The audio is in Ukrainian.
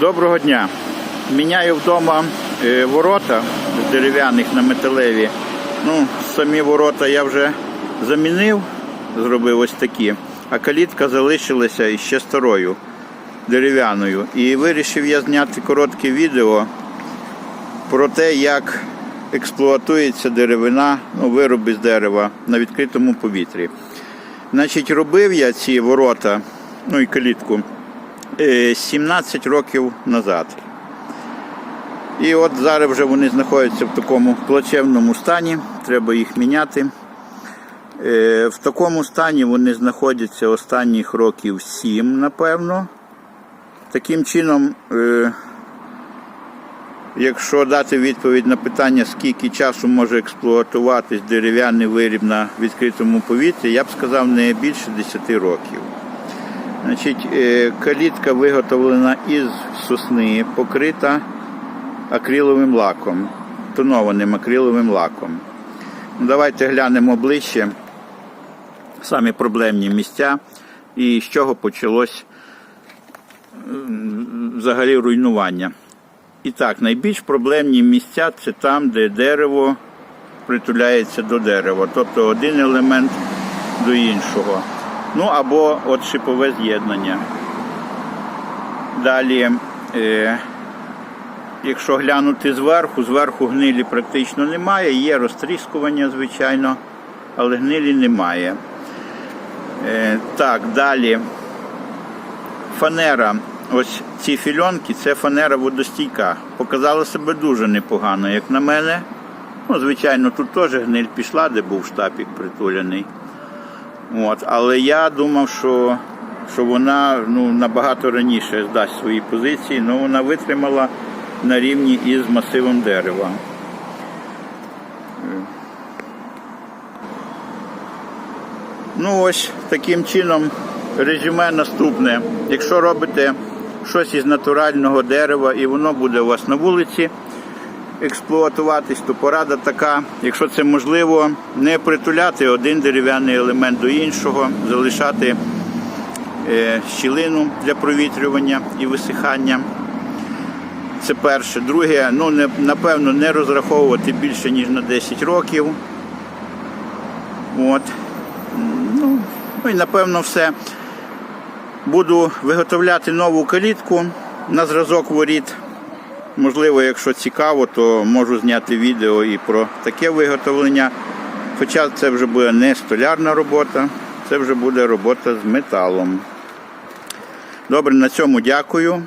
Доброго дня. Міняю вдома е, ворота дерев'яних на металеві. Ну, самі ворота я вже замінив, зробив ось такі, а калітка залишилася іще старою дерев'яною. І вирішив я зняти коротке відео про те, як експлуатується деревина, ну, вироби з дерева на відкритому повітрі. Значить, робив я ці ворота, ну і калітку. Е, 17 років назад. І от зараз вже вони знаходяться в такому плачевному стані, треба їх міняти. Е, В такому стані вони знаходяться останніх років 7, напевно. Таким чином, е, якщо дати відповідь на питання, скільки часу може експлуатуватись дерев'яний виріб на відкритому повітрі, я б сказав не більше 10 років. Значить, е, калітка виготовлена із сосни, покрита акриловим лаком, тонованим акриловим лаком. Ну, Давайте глянемо ближче самі проблемні місця і з чого почалось взагалі руйнування. І так, найбільш проблемні місця це там, де дерево притуляється до дерева, тобто один елемент до іншого. Ну або от шипове з'єднання. Далі, е, якщо глянути зверху, зверху гнилі практично немає, є розтріскування, звичайно, але гнилі немає. Е, так, далі. Фанера. Ось ці фільонки, це фанера водостійка. Показала себе дуже непогано, як на мене. Ну, звичайно, тут теж гниль пішла, де був штапік притуляний. От, але я думав, що, що вона ну, набагато раніше здасть свої позиції, але вона витримала на рівні із масивом дерева. Ну ось таким чином резюме наступне. Якщо робите щось із натурального дерева і воно буде у вас на вулиці експлуатуватись, то порада така, якщо це можливо, не притуляти один дерев'яний елемент до іншого, залишати е, щілину для провітрювання і висихання. Це перше. Друге, ну не, напевно, не розраховувати більше, ніж на 10 років. От. Ну, ну і напевно все. Буду виготовляти нову калітку на зразок воріт. Можливо, якщо цікаво, то можу зняти відео і про таке виготовлення. Хоча це вже буде не столярна робота, це вже буде робота з металом. Добре, на цьому дякую.